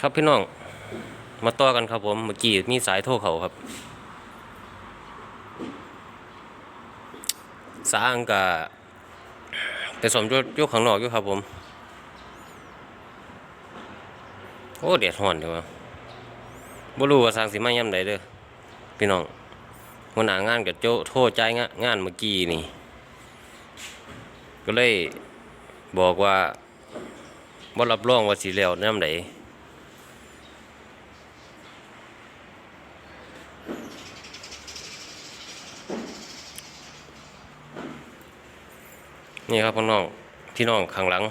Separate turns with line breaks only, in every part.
ครับพี่น้อง มาต่อกันครับผมเมื่อกี้มีสายโทรเขาครับ สาอังกะไปสมยกยกข้างนอกอยู่ครับผม โอ้เดียดห่อนดีว่าบ่รู้ว่าสร้างสิมาย่ำใดเด้อพี่น้องหัวหน้างานกับโจโทษใจงะงานเมื่อกี้นี่ ก็เลยบอกว่าบ่รับรองว่าสิแล้วย่ำใด นี่ครับพี่น้องพี่น้องข้างหลัง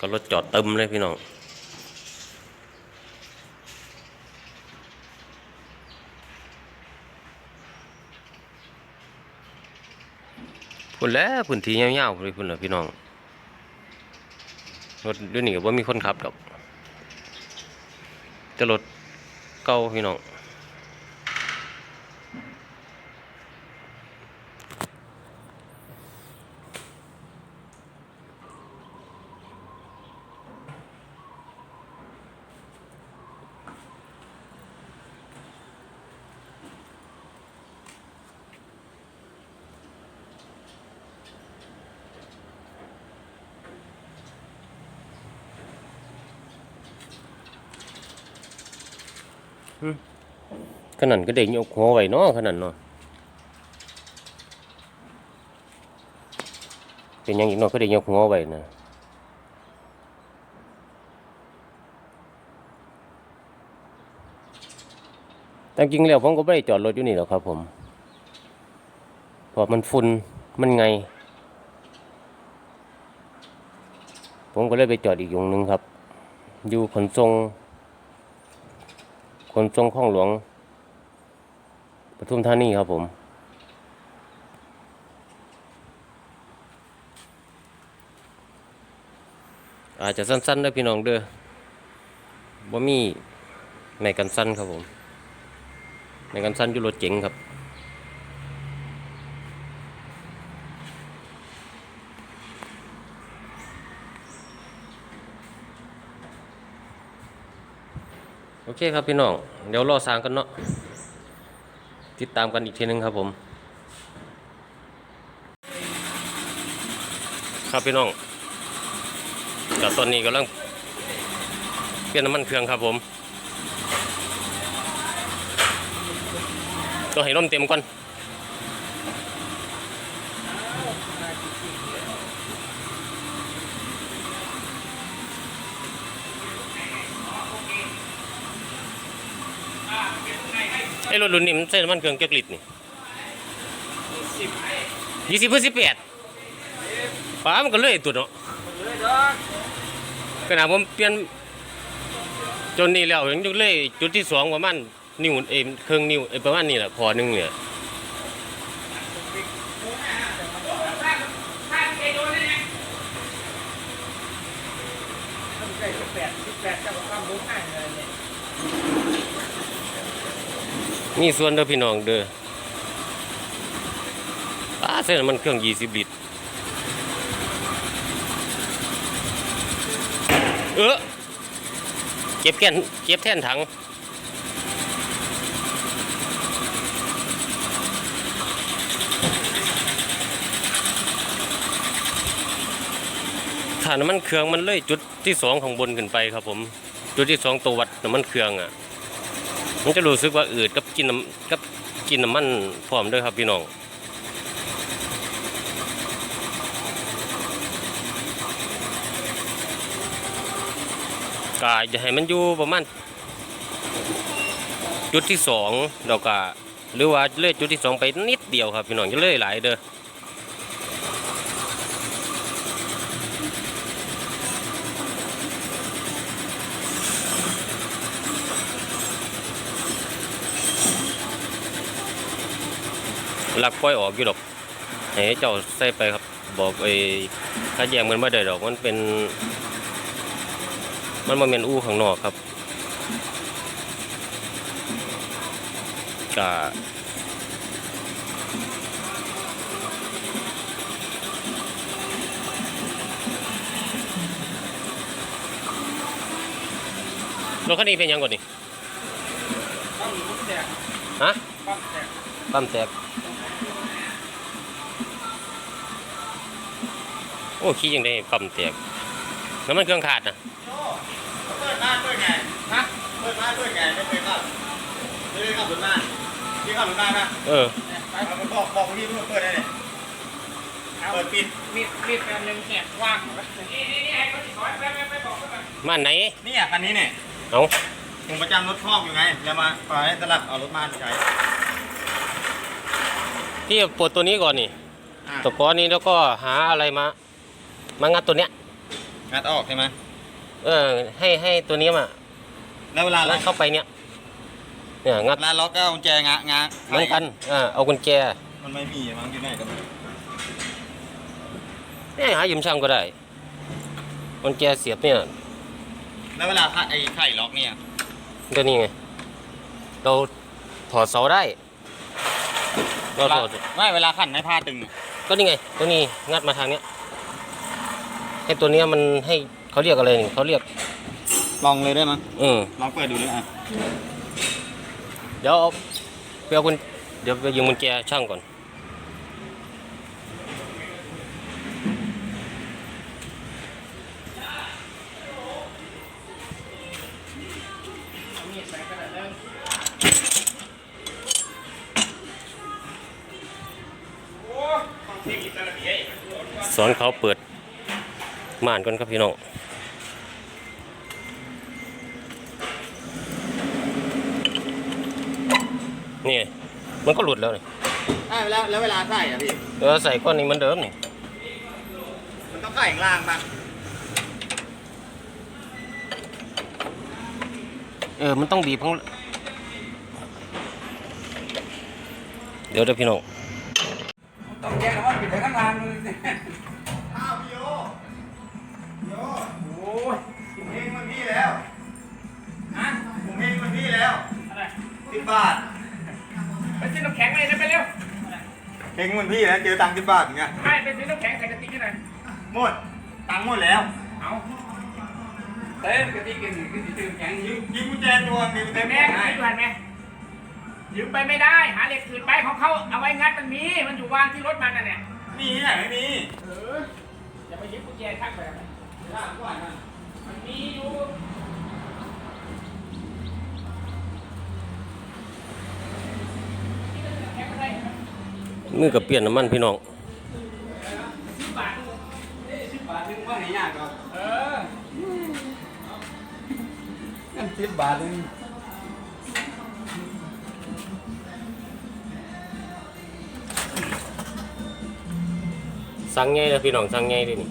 ก็รถจอดเต็มเลยพี่น้องพุ่นแล้วพื้นที่ยาวๆเลยพุ่นน่ะพี่น้องรถด้วยนี่ก็บ่มีคนขับดอกจะรถเก่าพี่น้อง ขนาดก็เด็กยกหัวไว้เนาะขนาดเนาะเป็นยังอีกเนาะก็เด็กยกหัวไว้นะแต่จริงแล้วผมก็ไม่ได้จอดรถอยู่นี่หรอกครับผมเพราะมันฝุ่นมันไง ผมก็เลยไปจอดอีกยงหนึ่งครับ อยู่ขนส่ง คนทรงข้องหลวงปทุมธานีครับผม อาจจะสั้นๆด้อพี่น้องเด้อบ่มีในกันสั้นครับผม ในกันสั้นอยู่รถเจ๋งครับ เคครับพี่น้อง เดี๋ยวรอสร้างกันเนาะ ติดตามกันอีกทีหนึงครับผม ครับพี่น้องกับตอนนี้กำลังเปลี่ยนน้ำมันเครื่องครับผมต้องให้ลมเต็มก่อน รถรุ่นนี้มันใช้น้ำมันเครื่องเกียร์ลิตรนี่ยี่สิบเพื่อสิบแปดป้ามันก็เลยตัวเนาะขนาดผมเปลี่ยนจนนี่แล้วยังยกเลยจุดที่สองประมาณนิ้วเอ็มเครื่องนิ้วเอ็มประมาณนี้แหละคอหนึ่งเนี่ย นี่ส่วนเด้อพี่น้องเด้อป้าเส้นมันเครื่องยี่สิบลิตร เออเก็บแก่นเก็บแท่นถัง ถ้าน้ำมันเครื่องมันเลยจุดที่สองของบนขึ้นไปครับผม จุดที่สองตัววัดน้ำมันเครื่องอะ มันจะรู้สึกว่าอืดกับกินน้ำกับกินน้ำมันพร้อมด้วยครับพี่น้องก็จะให้มันอยู่ประมาณจุดที่สองเราก็หรือว่าเลื่อยจุดที่สองไปนิดเดียวครับพี่น้องจะเลื่อยหลายเด้อ ลักปล่อยออกอยู่ดอกให้เจ้าใส่ไปครับ บอกไอ้ถ้าแยงมันไม่ได้ดอกมันเป็น มันมาเป็นอู้ข้างนอกครับกะรถคันนี้เป็นยังก่อนนี่
ปั๊มแตก
ฮะ
ปั๊มแตก
โอ้ขี้ยังได้ปั๊มแตกน้ำมันเครื่องขาดนะ
เปิดบ้านเปิดไง
ฮะ
เปิดบ้านเปิดไงไม่เคยขับไม่เคยขับรถบ้านพี่ขับรถบ้านนะ
เออ
ไป
เอามันบอกบอกพี่เปิดได้เลยเปิดปิด
มีดมีดอันหนึงแหกว่างนี่นี่นี่ให้เขาติดสอยไปไปไปบอกเขาไป
ม่านไหน
นี่อะคันนี้เนี่ย
เอา
ผมประจำรถคอกอยู่ไงแล้วมาปล่อยให้สลับเอารถบ้านใช้
พี่ปลดตัวนี้ก่อนนี่
อะ
ตัวก้อนนี้แล้วก็หาอะไรมา มางัดตัวเนี้ย
งัดออกใช่ไหม
เออ ให้ให้ตัวนี้มา
แล้วเวลา
งั
ล็อ
ด
ก
เข้าไปเนี้ยเนี่ยงัด
เวลาล็อกก็เอากุญแจงะงะ
เหมือนกันอ่าเอากุญแจ
มันไม่มีมันอยู่ไหนกัน
เนี่ยหายืมช่างก็ได้กุญแจเสียบเนี่ย
แล้วเวลาไอ้ไข่ล็อกเนี่ย
ก็นี่ไงเราถอดเสาได้เราถอด
ไม่เวลาขันให้ผ้าตึง
ก็นี่ไงตัวนี้งัดมาทางเนี้ย ให้ตัวเนี้ยมันให้เขาเรียกอะไรนี่เขาเรียก
ลองเลยได้มั้ย
เออ
ลองเปิดดูเลยอะ
เดี๋ยวเอาไปเอากุญเดี๋ยวไปยืมกุญแจช่างก่อน
มีดใส่กระดาษเดิมโอ้ของที่อิสระเบีย
สอนเขาเปิด ม่านก่อนครับพี่น้องนี่ไงมันก็หลุดแล้วนี่
อะแล้วแล้วเวลาใส่อะพี่
เดี๋ยวใส่ก้อนนี้เหมันเดิมนี่
มันต้องใส่ข้างล่างป่ะ
เออ มันต้องบีบข้างเดี๋ยวเดี๋ยวพี่น้อง
ต้องแยกนะว่าปิดแต่ข้างล่างเลย
เฮงมันพี่แล้วเจอตังค์สิบบาทอย่างเงี้ย
ไม่ไปซื้อน้ำแข็งใส่กระติกให้หน่อย
หมดตังค์หมดแล้ว
เอาเต้นกระติกกินกินซื้อน้ำแข็งยืม
ยิงกุญแจตัวมีกุญแจ
แม่แม่ยืมผ่านไหมยืมไปไม่ได้ หาเหล็กขืดไปของเขาเอาไว้งัดมันมีมันอยู่วางที่รถมันน่ะเนี่ย
มีที่ไหนไม่มี
เอออย่าไปยึดกุญแจข้างแบบนั้นมันมีอยู่แค่ไม่ได้
มือกับเปลี่ยนน้ำมันพี่น้อง
สิบบาทสิบบาทนึงว่าไหนยากหรอเออสิบบาทนึง
สั่งไงนะพี่น้องสั่งไงดินี่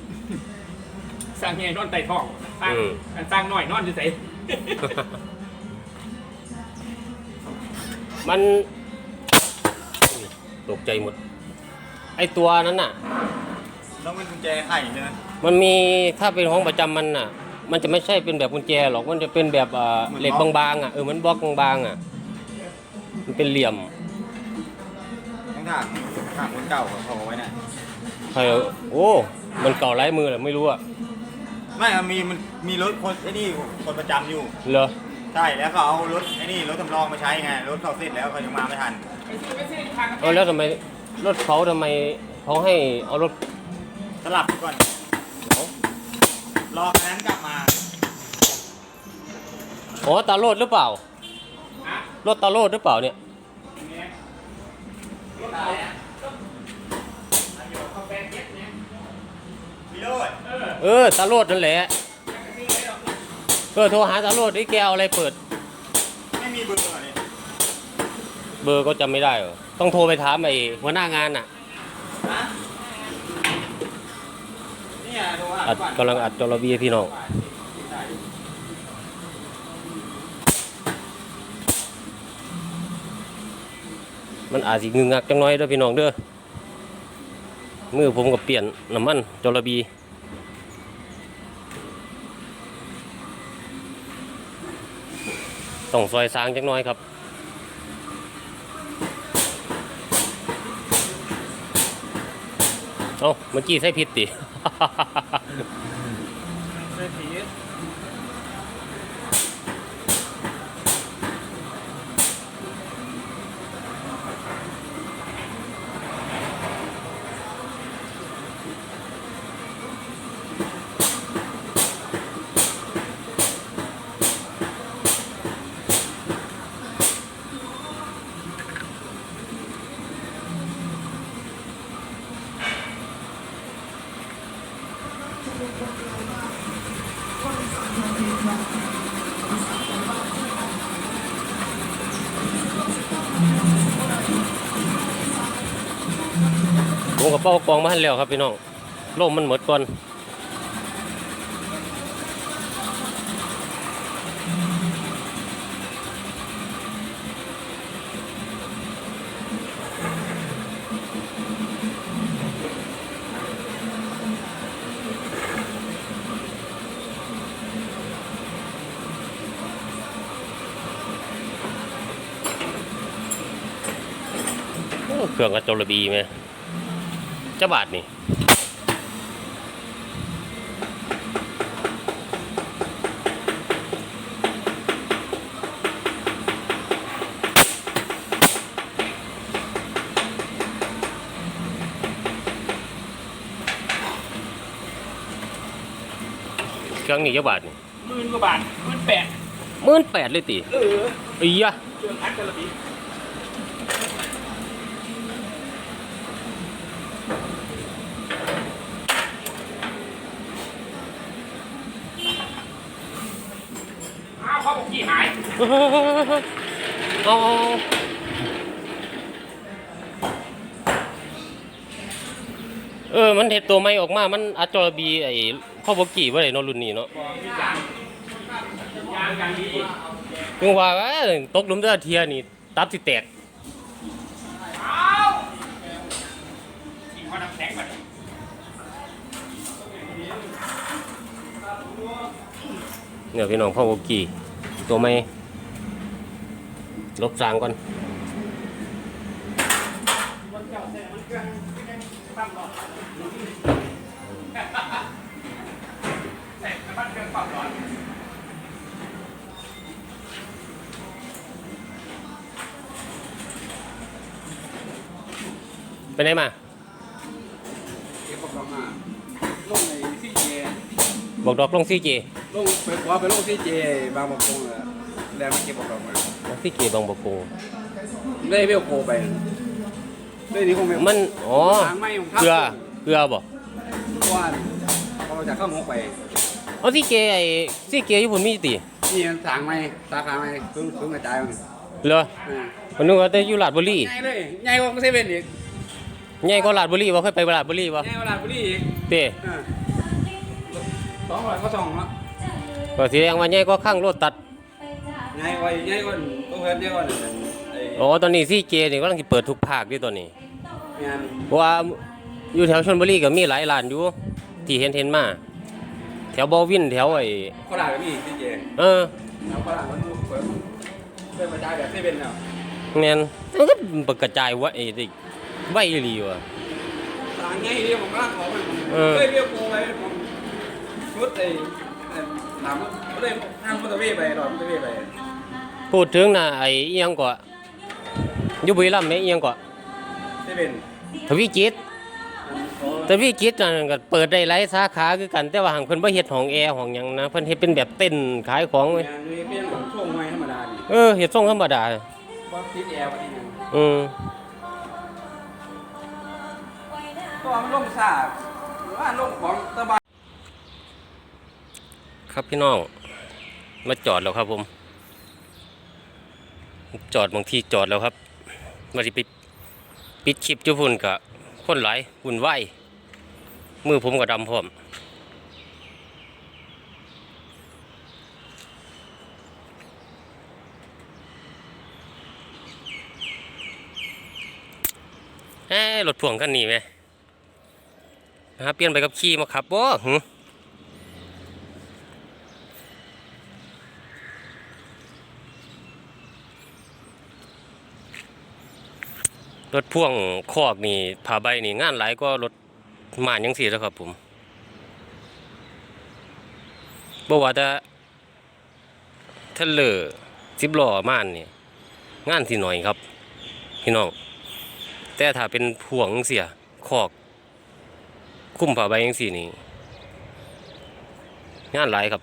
สร้างไงนอนไต่ท้องสร้าง
อืม
สร้างหน่อยนอนอยู่ใส่
มัน ตกใจหมด ไอตัวนั้นน่ะ
ต้องเป็นกุญแจไข่ใช่ไหม
มันมีถ้าเป็นห้องประจำมันน่ะ มันจะไม่ใช่เป็นแบบกุญแจหรอก มันจะเป็นแบบอ่าเหล็กบางๆอะ เออมันบล็อกบางๆอะ มันเป็นเหลี่ยม
ต้องถามถามคนเก่าเขาเขาเอาไว้น่ะ
ใครเอาโอ้ มันเก่าไร้มือเหรอไม่รู้อะ
ไม่อะมีมันมีรถคนไอ้นี่คนประจำอยู่
เหรอ
ใช่แล้วเขาเอารถไอ้นี่รถสำรองมาใช้ไงรถเขาเสร็จแล้วเขายังมาไม่ทัน
ไปซื้อไปซื้อทาง
เอาแล้วทำไมรถเขาทำไมเขาให้เอารถ
สลับก่อน
เอา
รอคันนั้นกลับมา
อ๋อตาโรดหรือเปล่า
ฮะ
รถตาโรดหรือเปล่าเนี่ย
เนี่ยรถอะไรอะเขาแปลเจ็บเนี่ย
พี่โรด
เออ
เออตาโรดนั่นแหละ
ไม่ซื้อเลยหรอก
เออโทรหาตาโรดไอ้แกเอาอะไรเปิด
ไม่มีเบอร์เหรอเนี่ย
เบอร์ก็จำไม่ได้เหรอต้องโทรไปถามไอ้หัวหน้างานน่ะ
ฮะเนี่ยโทรหา
อัด
ก่อน
กำลังอัดจอระบีให้พี่น้องมันอาจสิงึงงักจังน้อยเด้อพี่น้องเด้อมือผมก็เปลี่ยนน้ำมันจอระบี ต้องซอยสางจังน้อยครับเอ้าเมื่อกี้ใส่ผิดติ
ใส่ผิ
ด บเป้ากองมาให้แล้วครับพี่น้องลมมันหมดก่อนเครื่องกระจระบีไหม จะบาทนี่เครื่องนี้จะบาทนี่
หมื่นกว่าบาทหมื่นแปด
หมื่นแปดเลยติ
เออ
อียะ
เครื่องอัดกระบี่อ้าวเขาบอก กี่หาย
เอาเออ มันเห็ดตัวไม่ออกมา มันอัจจบีไอ้ข้อบกี่ว่าไอ้เนอรุ่นนี้เนาะ
บอกมียางยางอย่างดี
ถึงว่าตกลุมเด้อเทียนี่ ตับสิแตก
เนี่
ยพี่น้องพ่อบกี่ตัวไม่ ลบสางก่อนไปไหนมา
เก็บประกอบมาลงในซีเจ
บอกดอกลงซีเจ
ลงไปขวาไปลงซีเจบางประกงเลยแล้วไมาเก็บประกอบมา
ซีเจบางบกโก
ได้เวลโคไปได้นี่คงไม่
มันอ๋อ
ทางไม่ของ
เกลือเกลือบ่
ว่านพอจะเข้าหมกไป
เอาซีเจไอ้ซีเจอยู่พุ่นมีติ
นี่มันทางไม่สาขาไม่ซึ่งซึ่งกระจายมัน
เหรอ
อ่า
มันนึกว่าแต่อยู่ลาดบุรี
ใหญ่เลยใหญ่กว่าเซเว่นอีก
ใหญ่กว่าลาดบุรีบ่เคยไปลาดบุรีบ่
ใหญ่กว่าลาดบุรีอีก
เต้
อ่าสองร้อยก็สองละ
ก็แสดงว่าใหญ่กว่าข้างรถตัด
ใหญ่กว่าใหญ่กว่าตัว เพื่อนใหญ่กว่าไอ้
อ๋อตอนนี้ซีเจนี่กำลังสิเปิดทุกภาคอยู่ตอนนี้
งาน
เพราะว่าอยู่แถวชลบุรีก็มีหลายร้านอยู่ที่เห็นเห็นๆมา แถวบอวินแถวไอ้
โคราชก็มีซีเจ
เออ
แล้วโคราชมันเปิดเปิดกระจายแบบเซเว่นแล้ว
แม่นมันก็ปกระจายว่าไอ้เด็กไว้อีหลีว่ะ
ทางใหญ่เดียวผมกำลังขอมัน
เออ
เคยเรียกโกไปผมชุดไอ้ไอ้ถามก็เลยทางมอเตอร์เวย์ไปหรอมอเตอร์เวย์ไป
พูดถึงน่ะไอ้อีหยังก็อยู่บุรีรัมย์แม่อีหยังก็
เซเว่น
ทวีจิตร
อันขอ
ทวีจิตรนั่นก็เปิดได้หลายสาขาคือกัน แต่ว่าหังเพิ่นบ่เฮ็ดห้องแอร์ห้องหยังนะเพิ่นเฮ็ดเป็นแบบเต้นขายของเว้ย
งานนี้เป็นของช่วงวัยธรรมดาดิ
เออเฮ็ดทรงธรรมดา
ว่าติดแอร์ว่าที่นึง
อืม
ก็มันลงสาดว่าลงของตะบาน
ครับพี่น้อง มาจอดแล้วครับผม จอดบางที่จอดแล้วครับมาสิปิดปิดคลิปจุพุ่นกะคนหลายหุ่นไหวายมือผมก็ดำพร้อมเอ้รถพ่วงคันนี้ไหมนะครับเปลี่ยนไปกับขี่มาขับบ่หึ รถพ่วงคอกนี่ผ่าใบนี่งานหลายก็รถม่านยังสีแล้วครับผมบ่ว่าแต่เทเลอร์สิบล้อม่านนี่งานสิหน่อยครับ พี่น้องแต่ถ้าเป็นพ่วงเสียคอก คุ้มผ้าใบยังสี่นี่งานหลายครับ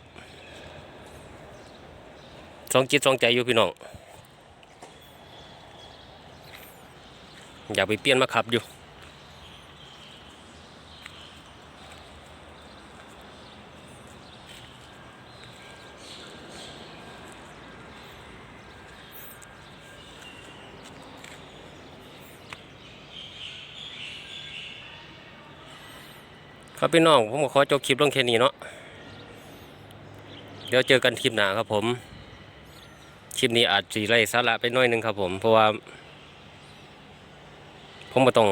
สองจิตสองใจอยู่พี่น้อง อยากไปเปลี่ยนมาขับอยู่ครับพี่น้องผมขอจบคลิปลงแค่นี้เนาะเดี๋ยวเจอกันคลิปหน้าครับผม คลิปนี้อาจจะไร้สาระไปน้อยหนึงครับผมเพราะว่า ผมมาต้อง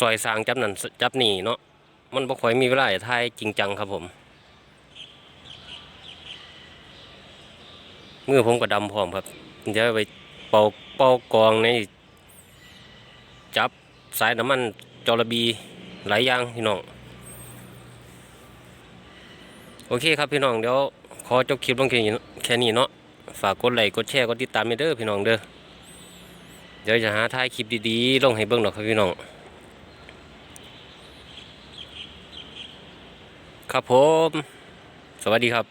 ซอยสร้างจับนั่นจับนี่เนาะมันบ่ค่อยมีเวลาถ่ายจริงจังครับผมมือผมก็ดำพร้อมครับเดี๋ยวไปเป่าเป่ากองในจับสายน้ำมันจอระบีหลายอย่างพี่น้องโอเคครับพี่น้องเดี๋ยวขอจบคลิปลงแค่นี้แค่นี้เนาะฝากกดไลค์กดแชร์กดติดตามเด้อพี่น้องเด้อ ดี๋ยวจะหาถ่ายคลิปดีๆลงให้เบิ้งดอกครับพี่น้อง ครับผม สวัสดีครับ